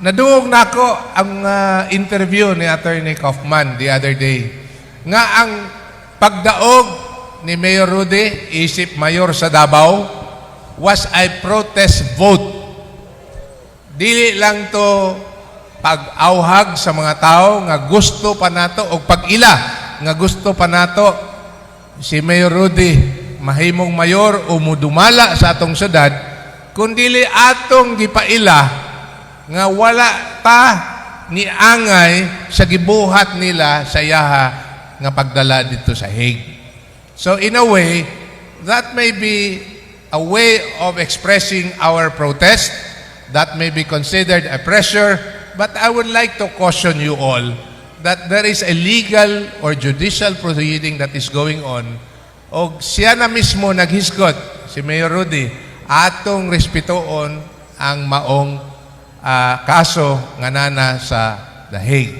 nadungog na ako ang ah, interview ni Attorney Kaufman the other day. Nga ang pagdaog ni Mayor Rudy, isip mayor sa Davao, was a protest vote. Dili lang to pag-auhag sa mga tao nga gusto pa nato o pag-ila nga gusto pa nato si Mayor Rudy mahimong mayor o mudumala sa atong syudad kundili atong gipaila nga wala ta ni angay sa gibuhat nila sa yaha nga pagdala dito sa Hague. So in a way, that may be a way of expressing our protest. That may be considered a pressure. But I would like to caution you all that there is a legal or judicial proceeding that is going on. O siya na mismo naghisgot, si Mayor Rudy, atong respetoon ang maong ah, kaso nga nana sa The Hague.